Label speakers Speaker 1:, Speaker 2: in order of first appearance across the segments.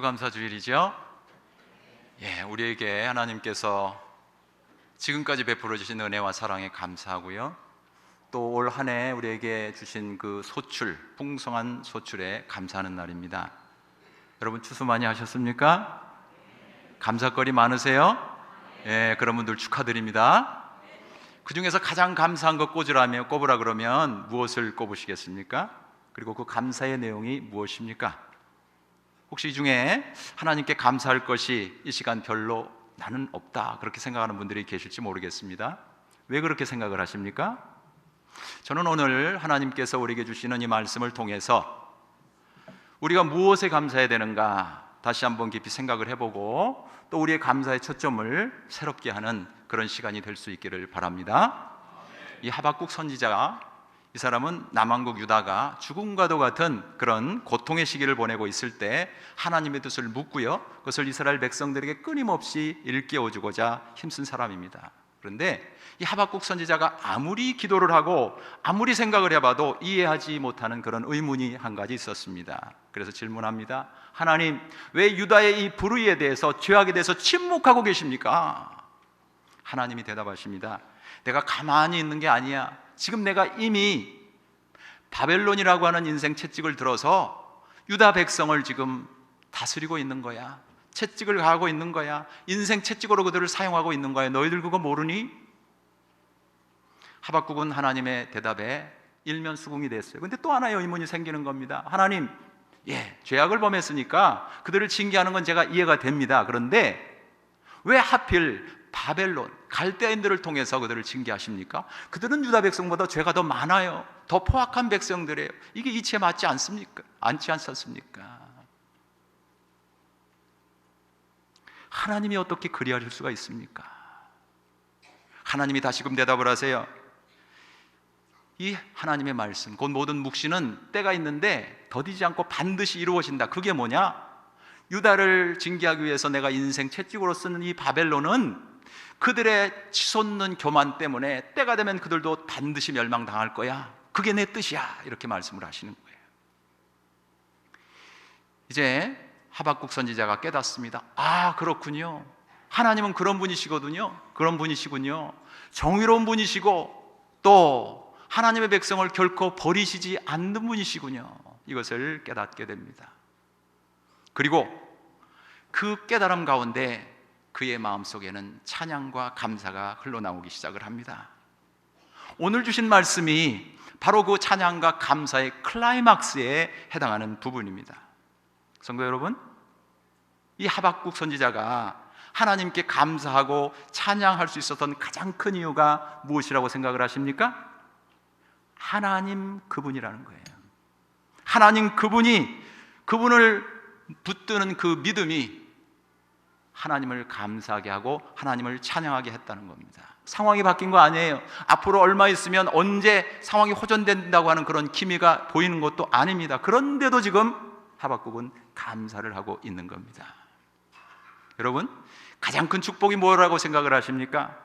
Speaker 1: 오늘 추수감사 주일이죠. 예, 우리에게 하나님께서 지금까지 베풀어 주신 은혜와 사랑에 감사하고요. 또 올 한 해 우리에게 주신 그 소출, 풍성한 소출에 감사하는 날입니다. 여러분 추수 많이 하셨습니까? 감사거리 많으세요? 예, 그런 분들 축하드립니다. 그 중에서 가장 감사한 것 꼽으라면 꼽으라 그러면 무엇을 꼽으시겠습니까? 그리고 그 감사의 내용이 무엇입니까? 혹시 이 중에 하나님께 감사할 것이 이 시간 별로 나는 없다 그렇게 생각하는 분들이 계실지 모르겠습니다. 왜 그렇게 생각을 하십니까? 저는 오늘 하나님께서 우리에게 주시는 이 말씀을 통해서 우리가 무엇에 감사해야 되는가 다시 한번 깊이 생각을 해보고 또 우리의 감사의 초점을 새롭게 하는 그런 시간이 될 수 있기를 바랍니다. 이 하박국 선지자가 이 사람은 남왕국 유다가 죽음과도 같은 그런 고통의 시기를 보내고 있을 때 하나님의 뜻을 묻고요. 그것을 이스라엘 백성들에게 끊임없이 일깨워 주고자 힘쓴 사람입니다. 그런데 이 하박국 선지자가 아무리 기도를 하고 아무리 생각을 해봐도 이해하지 못하는 그런 의문이 한 가지 있었습니다. 그래서 질문합니다. 하나님, 왜 유다의 이 불의에 대해서 죄악에 대해서 침묵하고 계십니까? 하나님이 대답하십니다. 내가 가만히 있는 게 아니야. 지금 내가 이미 바벨론이라고 하는 인생 채찍을 들어서 유다 백성을 지금 다스리고 있는 거야. 채찍을 가하고 있는 거야. 인생 채찍으로 그들을 사용하고 있는 거야. 너희들 그거 모르니? 하박국은 하나님의 대답에 일면 수긍이 됐어요. 근데 또 하나의 의문이 생기는 겁니다. 하나님, 예, 죄악을 범했으니까 그들을 징계하는 건 제가 이해가 됩니다. 그런데 왜 하필 바벨론, 갈대인들을 통해서 그들을 징계하십니까? 그들은 유다 백성보다 죄가 더 많아요. 더 포악한 백성들이에요. 이게 이치에 맞지 않습니까? 않지 않습니까? 하나님이 어떻게 그리하실 수가 있습니까? 하나님이 다시금 대답을 하세요. 이 하나님의 말씀, 곧 모든 묵시는 때가 있는데 더디지 않고 반드시 이루어진다. 그게 뭐냐? 유다를 징계하기 위해서 내가 인생 채찍으로 쓰는 이 바벨론은 그들의 치솟는 교만 때문에 때가 되면 그들도 반드시 멸망당할 거야. 그게 내 뜻이야. 이렇게 말씀을 하시는 거예요. 이제 하박국 선지자가 깨닫습니다. 아, 그렇군요. 하나님은 그런 분이시거든요. 그런 분이시군요. 정의로운 분이시고 또 하나님의 백성을 결코 버리시지 않는 분이시군요. 이것을 깨닫게 됩니다. 그리고 그 깨달음 가운데 그의 마음속에는 찬양과 감사가 흘러나오기 시작을 합니다. 오늘 주신 말씀이 바로 그 찬양과 감사의 클라이막스에 해당하는 부분입니다. 성도 여러분, 이 하박국 선지자가 하나님께 감사하고 찬양할 수 있었던 가장 큰 이유가 무엇이라고 생각을 하십니까? 하나님 그분이라는 거예요. 하나님 그분이 그분을 붙드는 그 믿음이 하나님을 감사하게 하고 하나님을 찬양하게 했다는 겁니다. 상황이 바뀐 거 아니에요. 앞으로 얼마 있으면 언제 상황이 호전된다고 하는 그런 기미가 보이는 것도 아닙니다. 그런데도 지금 하박국은 감사를 하고 있는 겁니다. 여러분, 가장 큰 축복이 뭐라고 생각을 하십니까?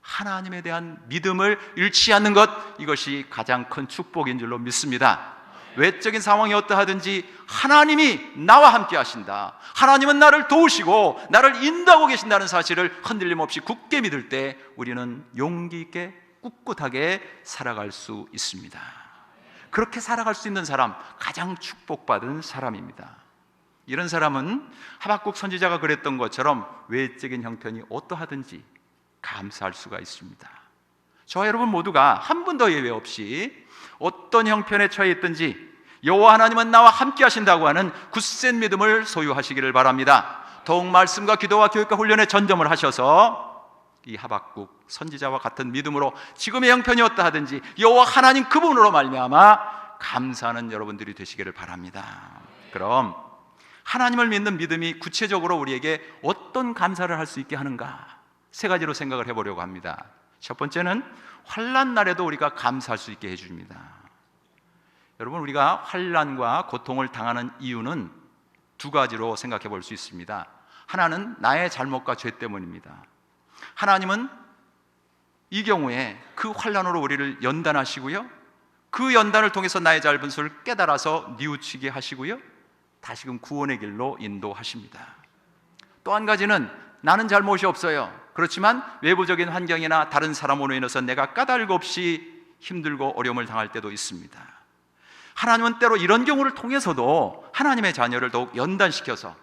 Speaker 1: 하나님에 대한 믿음을 잃지 않는 것, 이것이 가장 큰 축복인 줄로 믿습니다. 외적인 상황이 어떠하든지 하나님이 나와 함께 하신다. 하나님은 나를 도우시고 나를 인도하고 계신다는 사실을 흔들림 없이 굳게 믿을 때 우리는 용기 있게 꿋꿋하게 살아갈 수 있습니다. 그렇게 살아갈 수 있는 사람, 가장 축복받은 사람입니다. 이런 사람은 하박국 선지자가 그랬던 것처럼 외적인 형편이 어떠하든지 감사할 수가 있습니다. 저와 여러분 모두가 한 분도 예외 없이 어떤 형편에 처해 있든지 여호와 하나님은 나와 함께 하신다고 하는 굳센 믿음을 소유하시기를 바랍니다. 더욱 말씀과 기도와 교육과 훈련에 전점을 하셔서 이 하박국 선지자와 같은 믿음으로 지금의 형편이 어떠하든지 여호와 하나님 그분으로 말미암아 감사하는 여러분들이 되시기를 바랍니다. 그럼 하나님을 믿는 믿음이 구체적으로 우리에게 어떤 감사를 할 수 있게 하는가? 세 가지로 생각을 해보려고 합니다. 첫 번째는 환란 날에도 우리가 감사할 수 있게 해 줍니다. 여러분 우리가 환란과 고통을 당하는 이유는 두 가지로 생각해 볼 수 있습니다. 하나는 나의 잘못과 죄 때문입니다. 하나님은 이 경우에 그 환란으로 우리를 연단하시고요. 그 연단을 통해서 나의 잘못을 깨달아서 뉘우치게 하시고요. 다시금 구원의 길로 인도하십니다. 또 한 가지는 나는 잘못이 없어요. 그렇지만 외부적인 환경이나 다른 사람으로 인해서 내가 까닭 없이 힘들고 어려움을 당할 때도 있습니다. 하나님은 때로 이런 경우를 통해서도 하나님의 자녀를 더욱 연단시켜서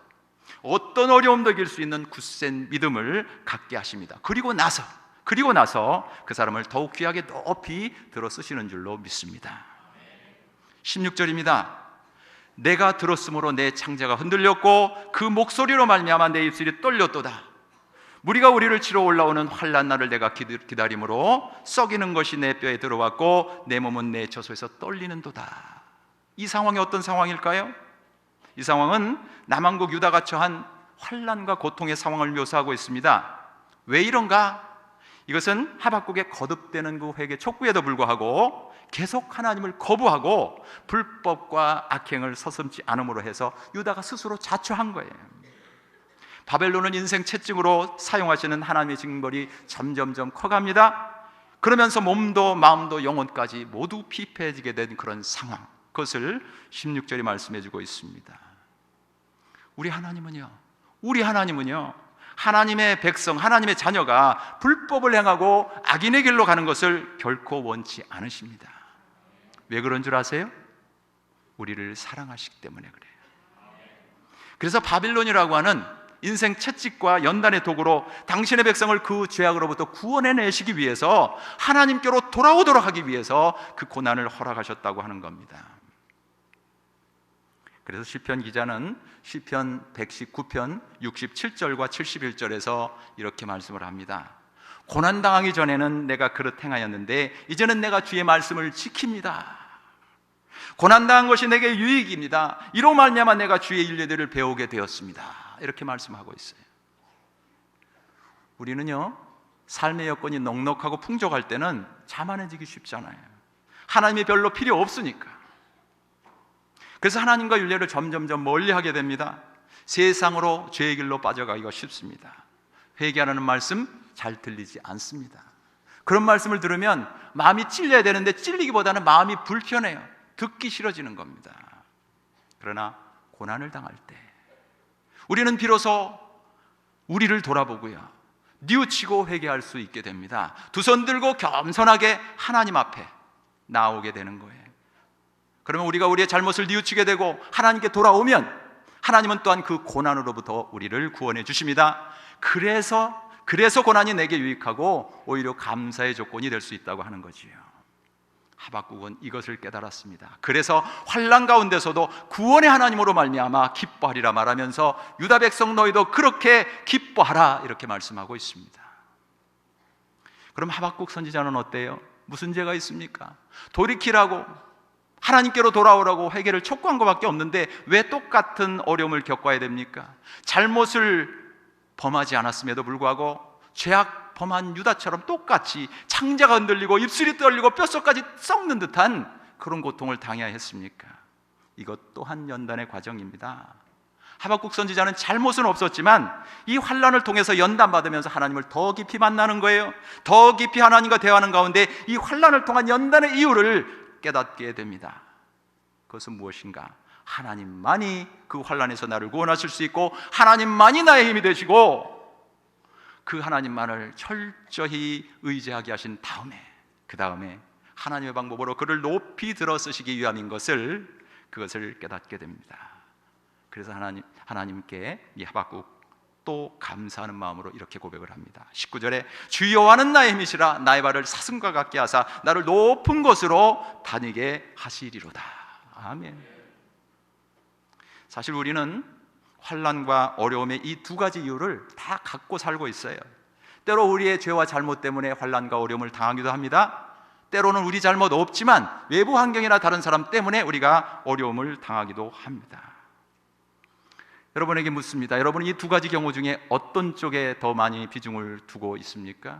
Speaker 1: 어떤 어려움도 이길 수 있는 굳센 믿음을 갖게 하십니다. 그리고 나서 그리고 나서 그 사람을 더욱 귀하게 높이 들어 쓰시는 줄로 믿습니다. 16절입니다. 내가 들었으므로 내 창자가 흔들렸고 그 목소리로 말미암아 내 입술이 떨렸도다. 무리가 우리를 치러 올라오는 환란 날을 내가 기다림으로 썩이는 것이 내 뼈에 들어왔고 내 몸은 내 저소에서 떨리는도다. 이 상황이 어떤 상황일까요? 이 상황은 남한국 유다가 처한 환란과 고통의 상황을 묘사하고 있습니다. 왜 이런가? 이것은 하박국의 거듭되는 그 회개 촉구에도 불구하고 계속 하나님을 거부하고 불법과 악행을 서슴지 않음으로 해서 유다가 스스로 자초한 거예요. 바벨론은 인생 채찍으로 사용하시는 하나님의 징벌이 점점점 커갑니다. 그러면서 몸도 마음도 영혼까지 모두 피폐해지게 된 그런 상황. 그것을 16절이 말씀해 주고 있습니다. 우리 하나님은요. 우리 하나님은요. 하나님의 백성, 하나님의 자녀가 불법을 행하고 악인의 길로 가는 것을 결코 원치 않으십니다. 왜 그런 줄 아세요? 우리를 사랑하시기 때문에 그래요. 그래서 바빌론이라고 하는 인생 채찍과 연단의 도구로 당신의 백성을 그 죄악으로부터 구원해 내시기 위해서 하나님께로 돌아오도록 하기 위해서 그 고난을 허락하셨다고 하는 겁니다. 그래서 시편 기자는 시편 119편 67절과 71절에서 이렇게 말씀을 합니다. 고난 당하기 전에는 내가 그릇 행하였는데 이제는 내가 주의 말씀을 지킵니다. 고난 당한 것이 내게 유익입니다. 이로 말미암아 내가 주의 일례들을 배우게 되었습니다. 이렇게 말씀하고 있어요. 우리는요 삶의 여건이 넉넉하고 풍족할 때는 자만해지기 쉽잖아요. 하나님이 별로 필요 없으니까. 그래서 하나님과 윤례를 점점점 멀리하게 됩니다. 세상으로 죄의 길로 빠져가기가 쉽습니다. 회개하라는 말씀 잘 들리지 않습니다. 그런 말씀을 들으면 마음이 찔려야 되는데 찔리기보다는 마음이 불편해요. 듣기 싫어지는 겁니다. 그러나 고난을 당할 때 우리는 비로소 우리를 돌아보고요. 뉘우치고 회개할 수 있게 됩니다. 두 손 들고 겸손하게 하나님 앞에 나오게 되는 거예요. 그러면 우리가 우리의 잘못을 뉘우치게 되고 하나님께 돌아오면 하나님은 또한 그 고난으로부터 우리를 구원해 주십니다. 그래서 그래서 고난이 내게 유익하고 오히려 감사의 조건이 될 수 있다고 하는 거지요. 하박국은 이것을 깨달았습니다. 그래서 환란 가운데서도 구원의 하나님으로 말미암아 기뻐하리라 말하면서 유다 백성 너희도 그렇게 기뻐하라 이렇게 말씀하고 있습니다. 그럼 하박국 선지자는 어때요? 무슨 죄가 있습니까? 돌이키라고 하나님께로 돌아오라고 회개를 촉구한 것밖에 없는데 왜 똑같은 어려움을 겪어야 됩니까? 잘못을 범하지 않았음에도 불구하고 죄악 범한 유다처럼 똑같이 창자가 흔들리고 입술이 떨리고 뼛속까지 썩는 듯한 그런 고통을 당해야 했습니까? 이것 또한 연단의 과정입니다. 하박국 선지자는 잘못은 없었지만 이 환란을 통해서 연단받으면서 하나님을 더 깊이 만나는 거예요. 더 깊이 하나님과 대화하는 가운데 이 환란을 통한 연단의 이유를 깨닫게 됩니다. 그것은 무엇인가? 하나님만이 그 환란에서 나를 구원하실 수 있고 하나님만이 나의 힘이 되시고 그 하나님만을 철저히 의지하게 하신 다음에 그 다음에 하나님의 방법으로 그를 높이 들어 쓰시기 위함인 것을 그것을 깨닫게 됩니다. 그래서 하나님 하나님께 이 하박국 또 감사하는 마음으로 이렇게 고백을 합니다. 19절에 주여와는 나의 힘이시라 나의 발을 사슴과 같게 하사 나를 높은 곳으로 다니게 하시리로다. 아멘. 사실 우리는 환란과 어려움의 이 두 가지 이유를 다 갖고 살고 있어요. 때로 우리의 죄와 잘못 때문에 환란과 어려움을 당하기도 합니다. 때로는 우리 잘못 없지만 외부 환경이나 다른 사람 때문에 우리가 어려움을 당하기도 합니다. 여러분에게 묻습니다. 여러분은 이두 가지 경우 중에 어떤 쪽에 더 많이 비중을 두고 있습니까?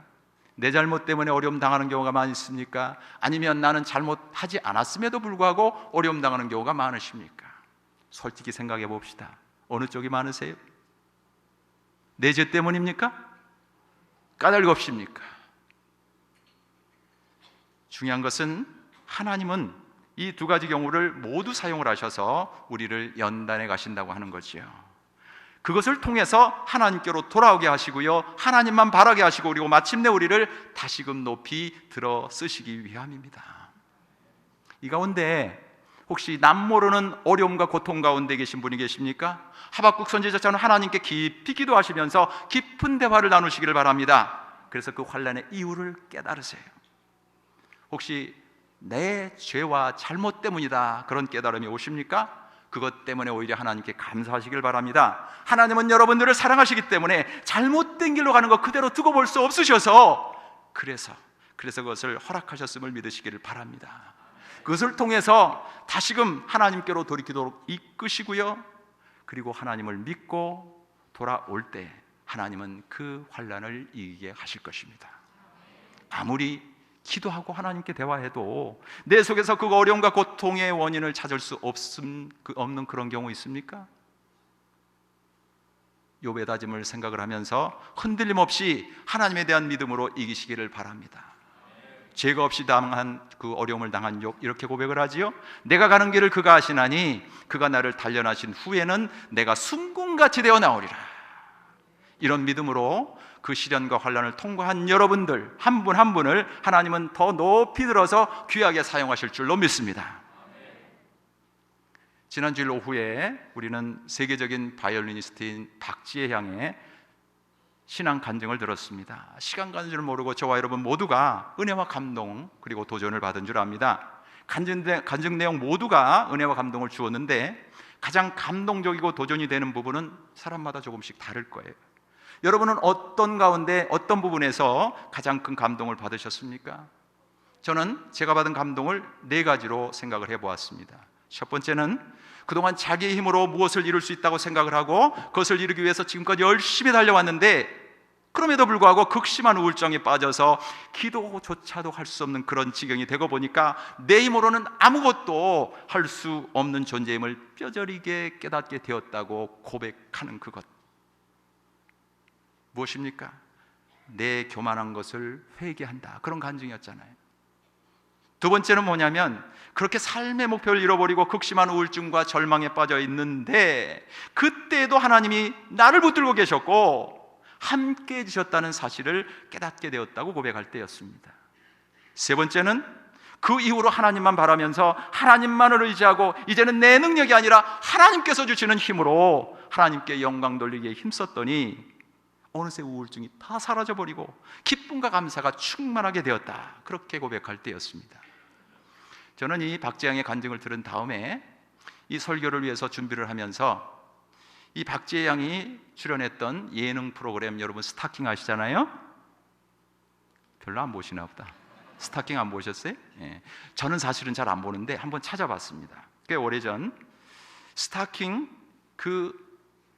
Speaker 1: 내 잘못 때문에 어려움 당하는 경우가 많이 있습니까? 아니면 나는 잘못하지 않았음에도 불구하고 어려움 당하는 경우가 많으십니까? 솔직히 생각해 봅시다. 어느 쪽이 많으세요? 내 죄 때문입니까? 까닭 없습니까? 중요한 것은 하나님은 이 두 가지 경우를 모두 사용을 하셔서 우리를 연단해 가신다고 하는 거지요. 그것을 통해서 하나님께로 돌아오게 하시고요. 하나님만 바라게 하시고 그리고 마침내 우리를 다시금 높이 들어 쓰시기 위함입니다. 이 가운데 혹시 남모르는 어려움과 고통 가운데 계신 분이 계십니까? 하박국 선지자처럼 하나님께 깊이 기도하시면서 깊은 대화를 나누시기를 바랍니다. 그래서 그 환란의 이유를 깨달으세요. 혹시 내 죄와 잘못 때문이다 그런 깨달음이 오십니까? 그것 때문에 오히려 하나님께 감사하시길 바랍니다. 하나님은 여러분들을 사랑하시기 때문에 잘못된 길로 가는 것 그대로 두고 볼 수 없으셔서 그래서 그래서 그것을 허락하셨음을 믿으시기를 바랍니다. 그것을 통해서 다시금 하나님께로 돌이키도록 이끄시고요. 그리고 하나님을 믿고 돌아올 때 하나님은 그 환란을 이기게 하실 것입니다. 아무리 기도하고 하나님께 대화해도 내 속에서 그 어려움과 고통의 원인을 찾을 수 없음, 그 없는 그런 경우 있습니까? 욥의 다짐을 생각을 하면서 흔들림 없이 하나님에 대한 믿음으로 이기시기를 바랍니다. 죄가 없이 당한 그 어려움을 당한 욥 이렇게 고백을 하지요. 내가 가는 길을 그가 아시나니 그가 나를 단련하신 후에는 내가 순금같이 되어 나오리라. 이런 믿음으로 그 시련과 환란을 통과한 여러분들 한분한 분을 하나님은 더 높이 들어서 귀하게 사용하실 줄로 믿습니다. 지난주일 오후에 우리는 세계적인 바이올리니스트인 박지혜 향의 신앙 간증을 들었습니다. 시간 가는 줄 모르고 저와 여러분 모두가 은혜와 감동 그리고 도전을 받은 줄 압니다. 간증, 간증 내용 모두가 은혜와 감동을 주었는데 가장 감동적이고 도전이 되는 부분은 사람마다 조금씩 다를 거예요. 여러분은 어떤 가운데 어떤 부분에서 가장 큰 감동을 받으셨습니까? 저는 제가 받은 감동을 네 가지로 생각을 해 보았습니다. 첫 번째는 그동안 자기의 힘으로 무엇을 이룰 수 있다고 생각을 하고 그것을 이루기 위해서 지금까지 열심히 달려왔는데 그럼에도 불구하고 극심한 우울증에 빠져서 기도조차도 할 수 없는 그런 지경이 되고 보니까 내 힘으로는 아무것도 할 수 없는 존재임을 뼈저리게 깨닫게 되었다고 고백하는 그것. 무엇입니까? 내 교만한 것을 회개한다. 그런 간증이었잖아요. 두 번째는 뭐냐면 그렇게 삶의 목표를 잃어버리고 극심한 우울증과 절망에 빠져 있는데 그때도 하나님이 나를 붙들고 계셨고 함께 해주셨다는 사실을 깨닫게 되었다고 고백할 때였습니다. 세 번째는 그 이후로 하나님만 바라면서 하나님만을 의지하고 이제는 내 능력이 아니라 하나님께서 주시는 힘으로 하나님께 영광 돌리기에 힘썼더니 어느새 우울증이 다 사라져 버리고 기쁨과 감사가 충만하게 되었다. 그렇게 고백할 때였습니다. 저는 이 박재양의 간증을 들은 다음에 이 설교를 위해서 준비를 하면서 이 박재희 양이 출연했던 예능 프로그램 여러분 스타킹 아시잖아요? 별로 안 보시나 보다. 스타킹 안 보셨어요? 예. 저는 사실은 잘 안 보는데 한번 찾아봤습니다. 꽤 오래전 스타킹 그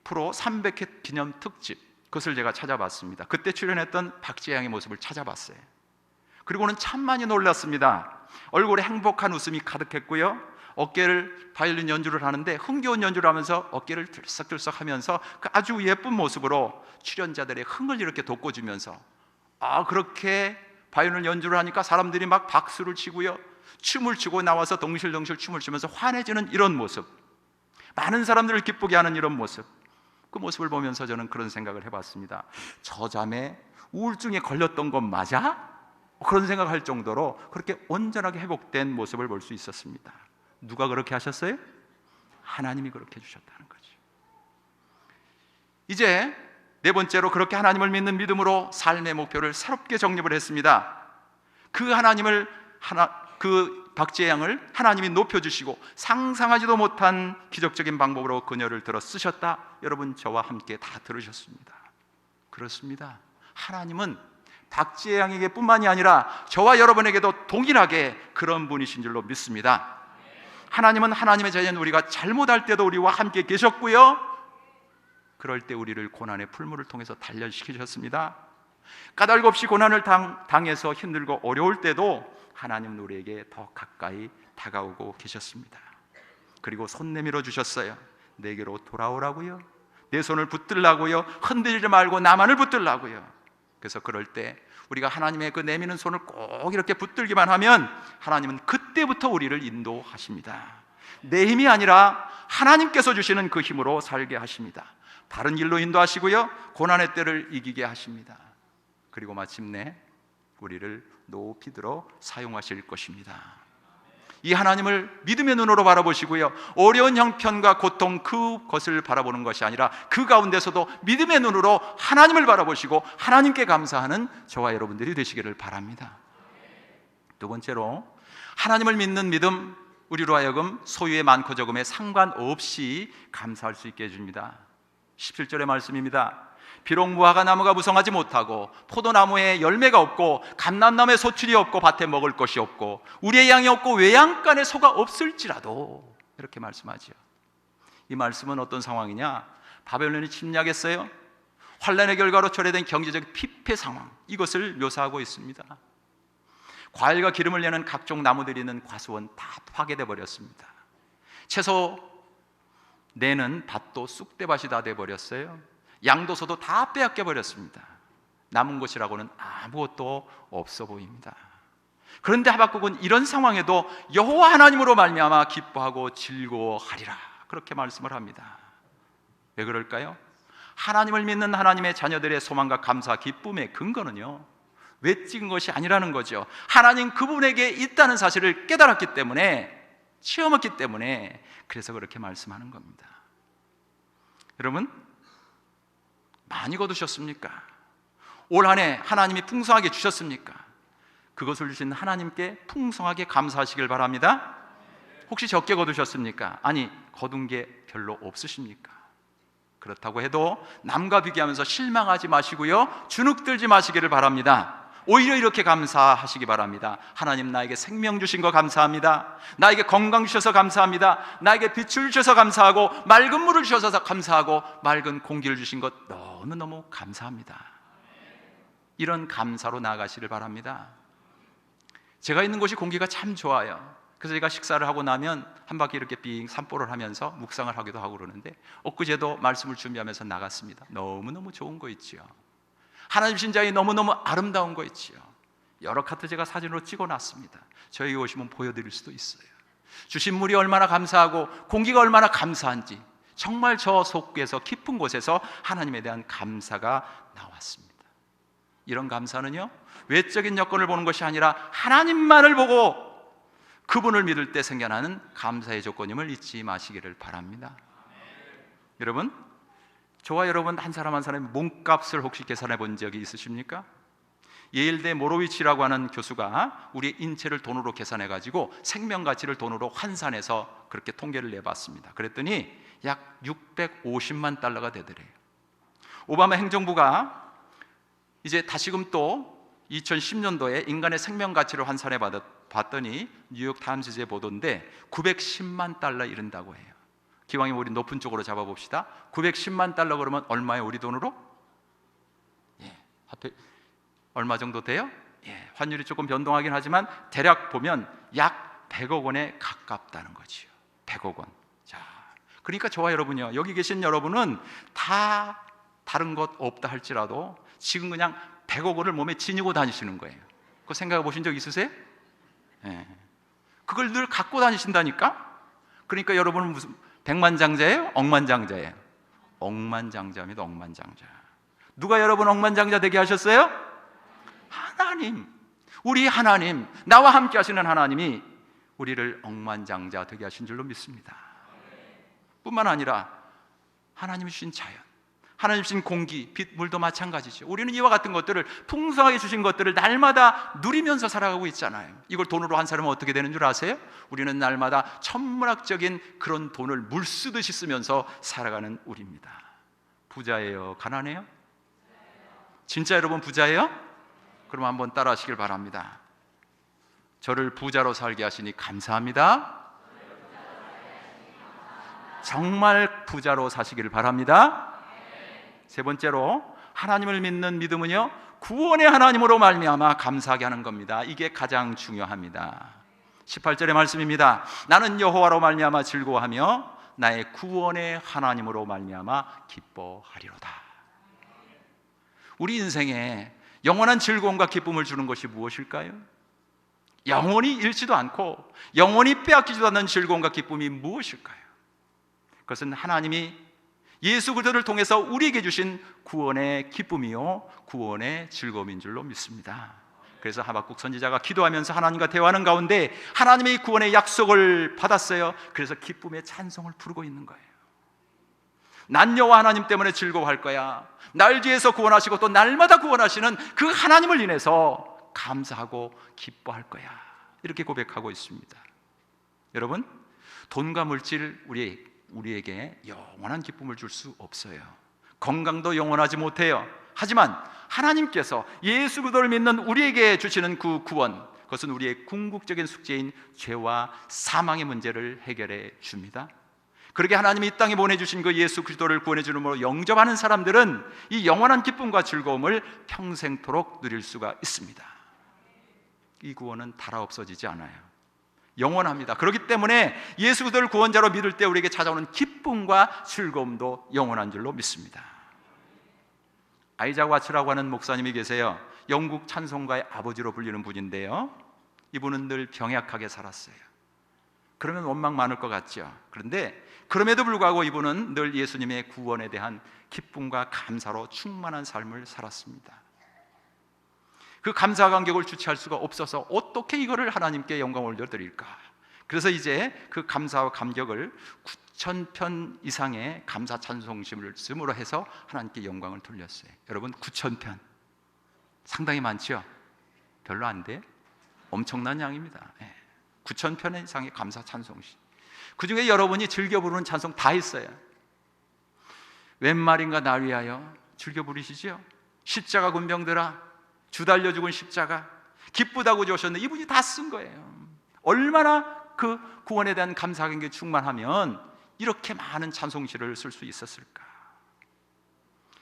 Speaker 1: 프로 300회 기념 특집 그것을 제가 찾아봤습니다. 그때 출연했던 박재희 양의 모습을 찾아봤어요. 그리고는 참 많이 놀랐습니다. 얼굴에 행복한 웃음이 가득했고요. 어깨를 바이올린 연주를 하는데 흥겨운 연주를 하면서 어깨를 들썩들썩 하면서 그 아주 예쁜 모습으로 출연자들의 흥을 이렇게 돋궈주면서 아 그렇게 바이올린 연주를 하니까 사람들이 막 박수를 치고요 춤을 추고 나와서 덩실덩실 춤을 추면서 환해지는 이런 모습 많은 사람들을 기쁘게 하는 이런 모습 그 모습을 보면서 저는 그런 생각을 해봤습니다 저 자매 우울증에 걸렸던 건 맞아? 그런 생각할 정도로 그렇게 온전하게 회복된 모습을 볼 수 있었습니다 누가 그렇게 하셨어요? 하나님이 그렇게 해주셨다는 거죠. 이제 네 번째로 그렇게 하나님을 믿는 믿음으로 삶의 목표를 새롭게 정립을 했습니다. 그 하나님을 하나 그 박재 양을 하나님이 높여 주시고 상상하지도 못한 기적적인 방법으로 그녀를 들어 쓰셨다. 여러분 저와 함께 다 들으셨습니다. 그렇습니다. 하나님은 박재 양에게뿐만이 아니라 저와 여러분에게도 동일하게 그런 분이신 줄로 믿습니다. 하나님은 하나님의 자녀인 우리가 잘못할 때도 우리와 함께 계셨고요. 그럴 때 우리를 고난의 풀물을 통해서 단련시키셨습니다. 까닭 없이 고난을 당, 당해서 힘들고 어려울 때도 하나님 우리에게 더 가까이 다가오고 계셨습니다. 그리고 손 내밀어 주셨어요. 내게로 돌아오라고요. 내 손을 붙들라고요. 흔들지 말고 나만을 붙들라고요. 그래서 그럴 때 우리가 하나님의 그 내미는 손을 꼭 이렇게 붙들기만 하면 하나님은 그때부터 우리를 인도하십니다. 내 힘이 아니라 하나님께서 주시는 그 힘으로 살게 하십니다. 바른 길로 인도하시고요. 고난의 때를 이기게 하십니다. 그리고 마침내 우리를 높이 들어 사용하실 것입니다. 이 하나님을 믿음의 눈으로 바라보시고요. 어려운 형편과 고통 그것을 바라보는 것이 아니라 그 가운데서도 믿음의 눈으로 하나님을 바라보시고 하나님께 감사하는 저와 여러분들이 되시기를 바랍니다. 두 번째로 하나님을 믿는 믿음 우리로 하여금 소유의 많고 적음에 상관없이 감사할 수 있게 해줍니다. 17절의 말씀입니다. 비록 무화과 나무가 무성하지 못하고 포도나무에 열매가 없고 감람나무에 소출이 없고 밭에 먹을 것이 없고 우리의 양이 없고 외양간에 소가 없을지라도 이렇게 말씀하지요. 이 말씀은 어떤 상황이냐? 바벨론이 침략했어요. 환란의 결과로 초래된 경제적 피폐 상황 이것을 묘사하고 있습니다. 과일과 기름을 내는 각종 나무들이 있는 과수원 다 파괴돼 버렸습니다. 채소 내는 밭도 쑥대밭이 다 돼 버렸어요. 양도소도 다 빼앗겨 버렸습니다. 남은 것이라고는 아무것도 없어 보입니다. 그런데 하박국은 이런 상황에도 여호와 하나님으로 말미암아 기뻐하고 즐거워하리라 그렇게 말씀을 합니다. 왜 그럴까요? 하나님을 믿는 하나님의 자녀들의 소망과 감사, 기쁨의 근거는요. 외찍은 것이 아니라는 거죠. 하나님 그분에게 있다는 사실을 깨달았기 때문에 체험했기 때문에 그래서 그렇게 말씀하는 겁니다. 여러분 많이 거두셨습니까? 올 한 해 하나님이 풍성하게 주셨습니까? 그것을 주신 하나님께 풍성하게 감사하시길 바랍니다. 혹시 적게 거두셨습니까? 아니, 거둔 게 별로 없으십니까? 그렇다고 해도 남과 비교하면서 실망하지 마시고요. 주눅들지 마시기를 바랍니다. 오히려 이렇게 감사하시기 바랍니다. 하나님 나에게 생명 주신 거 감사합니다. 나에게 건강 주셔서 감사합니다. 나에게 빛을 주셔서 감사하고 맑은 물을 주셔서 감사하고 맑은 공기를 주신 것 너무 너무 감사합니다. 이런 감사로 나아가시를 바랍니다. 제가 있는 곳이 공기가 참 좋아요. 그래서 제가 식사를 하고 나면 한 바퀴 이렇게 빙 산보를 하면서 묵상을 하기도 하고 그러는데 엊그제도 말씀을 준비하면서 나갔습니다. 너무너무 좋은 거 있지요. 하나님 신장이 너무너무 아름다운 거 있지요. 여러 카트 제가 사진으로 찍어 놨습니다. 저희 오시면 보여드릴 수도 있어요. 주신 물이 얼마나 감사하고 공기가 얼마나 감사한지 정말 저 속에서 깊은 곳에서 하나님에 대한 감사가 나왔습니다. 이런 감사는요 외적인 여건을 보는 것이 아니라 하나님만을 보고 그분을 믿을 때 생겨나는 감사의 조건임을 잊지 마시기를 바랍니다. 여러분 저와 여러분 한 사람 한 사람의 몸값을 혹시 계산해 본 적이 있으십니까? 예일대 모로위치라고 하는 교수가 우리 인체를 돈으로 계산해 가지고 생명 가치를 돈으로 환산해서 그렇게 통계를 내봤습니다. 그랬더니 약 650만 달러가 되더래요. 오바마 행정부가 이제 다시금 또 2010년도에 인간의 생명 가치를 환산해 봤더니 뉴욕 타임즈의 보도인데 910만 달러 이른다고 해요. 기왕이면 우리 높은 쪽으로 잡아 봅시다. 910만 달러 그러면 얼마예요? 우리 돈으로? 예, 화폐 얼마 정도 돼요? 예, 환율이 조금 변동하긴 하지만 대략 보면 약 100억 원에 가깝다는 거지요. 100억 원. 자, 그러니까 저와 여러분요. 여기 계신 여러분은 다 다른 것 없다 할지라도 지금 그냥 100억 원을 몸에 지니고 다니시는 거예요. 그거 생각해 보신 적 있으세요? 예. 그걸 늘 갖고 다니신다니까? 그러니까 여러분은 무슨 백만장자예요? 억만장자예요? 억만장자입니다. 억만장자. 누가 여러분 억만장자 되게 하셨어요? 하나님. 우리 하나님, 나와 함께 하시는 하나님이 우리를 억만장자 되게 하신 줄로 믿습니다. 뿐만 아니라 하나님이 주신 자연, 하나님 주신 공기, 빛, 물도 마찬가지죠. 우리는 이와 같은 것들을 풍성하게 주신 것들을 날마다 누리면서 살아가고 있잖아요. 이걸 돈으로 한 사람은 어떻게 되는 줄 아세요? 우리는 날마다 천문학적인 그런 돈을 물 쓰듯이 쓰면서 살아가는 우리입니다. 부자예요? 가난해요? 진짜 여러분 부자예요? 그럼 한번 따라 하시길 바랍니다. 저를 부자로 살게 하시니 감사합니다. 정말 부자로 사시기를 바랍니다. 세 번째로 하나님을 믿는 믿음은요 구원의 하나님으로 말미암아 감사하게 하는 겁니다. 이게 가장 중요합니다. 18절의 말씀입니다. 나는 여호와로 말미암아 즐거워하며 나의 구원의 하나님으로 말미암아 기뻐하리로다. 우리 인생에 영원한 즐거움과 기쁨을 주는 것이 무엇일까요? 영원히 잃지도 않고 영원히 빼앗기지도 않는 즐거움과 기쁨이 무엇일까요? 그것은 하나님이 예수 그리스도를 통해서 우리에게 주신 구원의 기쁨이요 구원의 즐거움인 줄로 믿습니다. 그래서 하박국 선지자가 기도하면서 하나님과 대화하는 가운데 하나님의 구원의 약속을 받았어요. 그래서 기쁨의 찬송을 부르고 있는 거예요. 난 여호와 하나님 때문에 즐거워할 거야. 날 뒤에서 구원하시고 또 날마다 구원하시는 그 하나님을 인해서 감사하고 기뻐할 거야. 이렇게 고백하고 있습니다. 여러분, 돈과 물질 우리 우리에게 영원한 기쁨을 줄 수 없어요. 건강도 영원하지 못해요. 하지만 하나님께서 예수 그리스도를 믿는 우리에게 주시는 그 구원, 그것은 우리의 궁극적인 숙제인 죄와 사망의 문제를 해결해 줍니다. 그렇게 하나님이 이 땅에 보내주신 그 예수 그리스도를 구원해 주는으로 영접하는 사람들은 이 영원한 기쁨과 즐거움을 평생토록 누릴 수가 있습니다. 이 구원은 달아 없어지지 않아요. 영원합니다. 그렇기 때문에 예수 그리스도를 구원자로 믿을 때 우리에게 찾아오는 기쁨과 즐거움도 영원한 줄로 믿습니다. 아이작 와츠라고 하는 목사님이 계세요. 영국 찬송가의 아버지로 불리는 분인데요. 이분은 늘 병약하게 살았어요. 그러면 원망 많을 것 같죠. 그런데 그럼에도 불구하고 이분은 늘 예수님의 구원에 대한 기쁨과 감사로 충만한 삶을 살았습니다. 그 감사 감격을 주체할 수가 없어서 어떻게 이거를 하나님께 영광을 올려드릴까? 그래서 이제 그 감사와 감격을 9천 편 이상의 감사 찬송심을 쓰므로 해서 하나님께 영광을 돌렸어요. 여러분 9천 편 상당히 많죠? 별로 안 돼? 엄청난 양입니다. 9천 편 이상의 감사 찬송심. 그 중에 여러분이 즐겨 부르는 찬송 다 있어요. 웬 말인가 나 위하여 즐겨 부르시죠? 십자가 군병들아 주 달려 죽은 십자가 기쁘다고 주셨는데 이분이 다 쓴 거예요. 얼마나 그 구원에 대한 감사한 게 충만하면 이렇게 많은 찬송시를 쓸 수 있었을까?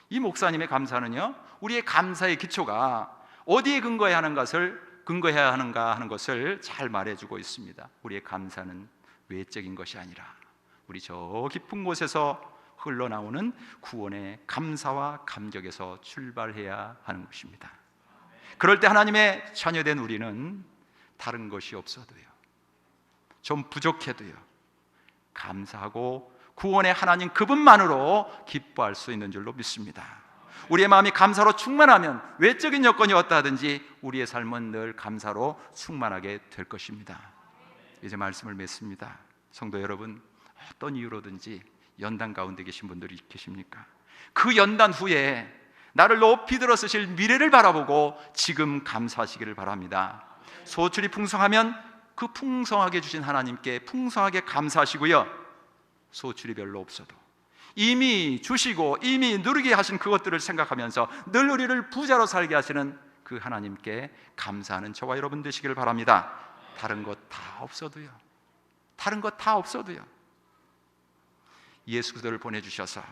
Speaker 1: 이 목사님의 감사는요, 우리의 감사의 기초가 어디에 근거해야 하는 것을 근거해야 하는가 하는 것을 잘 말해주고 있습니다. 우리의 감사는 외적인 것이 아니라 우리 저 깊은 곳에서 흘러나오는 구원의 감사와 감격에서 출발해야 하는 것입니다. 그럴 때 하나님의 자녀된 우리는 다른 것이 없어도요. 좀 부족해도요. 감사하고 구원의 하나님 그분만으로 기뻐할 수 있는 줄로 믿습니다. 우리의 마음이 감사로 충만하면 외적인 여건이 어떠하든지 우리의 삶은 늘 감사로 충만하게 될 것입니다. 이제 말씀을 맺습니다. 성도 여러분, 어떤 이유로든지 연단 가운데 계신 분들이 계십니까? 그 연단 후에 나를 높이 들어 쓰실 미래를 바라보고 지금 감사하시기를 바랍니다. 소출이 풍성하면 그 풍성하게 주신 하나님께 풍성하게 감사하시고요. 소출이 별로 없어도 이미 주시고 이미 누리게 하신 그것들을 생각하면서 늘 우리를 부자로 살게 하시는 그 하나님께 감사하는 저와 여러분 되시기를 바랍니다. 다른 것 다 없어도요. 다른 것 다 없어도요. 예수 그리스도를 보내 주셔서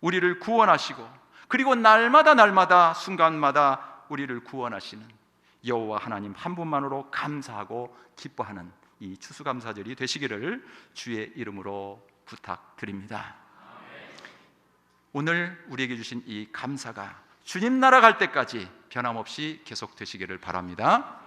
Speaker 1: 우리를 구원하시고 그리고 날마다 날마다 순간마다 우리를 구원하시는 여호와 하나님 한 분만으로 감사하고 기뻐하는 이 추수감사절이 되시기를 주의 이름으로 부탁드립니다. 오늘 우리에게 주신 이 감사가 주님 나라 갈 때까지 변함없이 계속 되시기를 바랍니다.